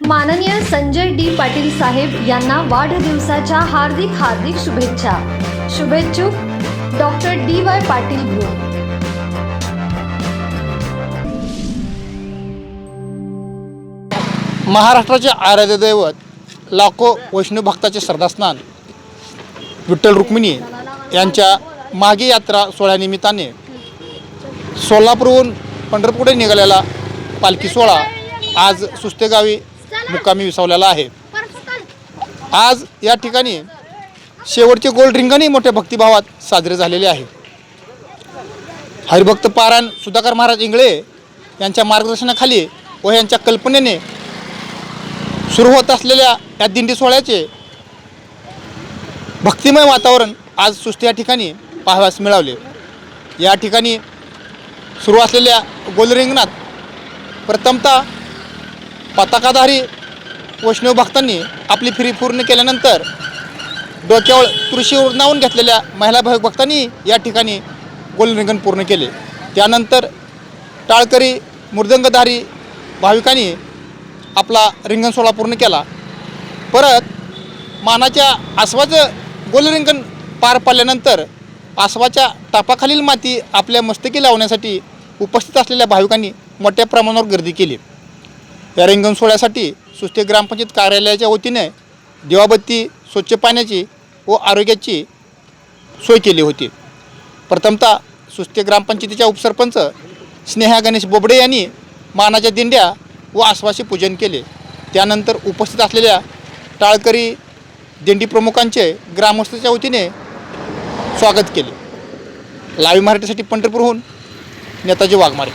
माननीय संजय डी पाटील साहेब यांना वाढदिवसाच्या हार्दिक हार्दिक शुभेच्छा. शुभेच्छुक doctor D Y Patil group महाराष्ट्राचे आराध्य दैवत लाखो वैष्णव भक्ताचे श्रद्धास्नान. विठ्ठल रुक्मिणी यांच्या मागे यात्रा सोहळ्यानिमित्ताने सोलापूरहून पंढरपूरकडे निघालेला पालखी सोहळा आज सुस्तेगावी मुक्कामी विसावलेला आहे. आज या ठिकाणी शेवटचे गोल रिंगणही मोठ्या भक्तिभावात साजरे झालेले आहे. हरिभक्त पारायण सुधाकर महाराज इंगळे यांच्या मार्गदर्शनाखाली व यांच्या कल्पनेने सुरू होत असलेल्या या दिंडी सोहळ्याचे भक्तिमय वातावरण आज सुस्ती या ठिकाणी पाहाव्यास मिळाले. या ठिकाणी सुरू असलेल्या गोलरिंगणात प्रथमतः पताकाधारी वैष्णव भक्तांनी आपली फेरी पूर्ण केल्यानंतर डोक्यावर तुळशी नावून घेतलेल्या महिला भाविक भक्तांनी या ठिकाणी गोलरिंगण पूर्ण केले. त्यानंतर टाळकरी मृदंगधारी भाविकांनी आपला रिंगण सोहळा पूर्ण केला. परत मानाच्या आसवाचं गोलरिंगण पार पाडल्यानंतर आसवाच्या टापाखालील माती आपल्या मस्तकी लावण्यासाठी उपस्थित असलेल्या भाविकांनी मोठ्या प्रमाणावर गर्दी केली. या रिंगण सोहळ्यासाठी सुस्ते ग्रामपंचायत कार्यालयाच्या वतीने दिवाबत्ती स्वच्छ पाण्याची व आरोग्याची सोय केली होती. प्रथमतः सुस्ते ग्रामपंचायतीच्या उपसरपंच स्नेहा गणेश बोबडे यांनी मानाच्या दिंड्या व आसवाचे पूजन केले. त्यानंतर उपस्थित असलेल्या टाळकरी दिंडी प्रमुखांचे ग्रामस्थाच्या वतीने स्वागत केले. लावी मराठीसाठी पंढरपूरहून नेताजी वाघमारे.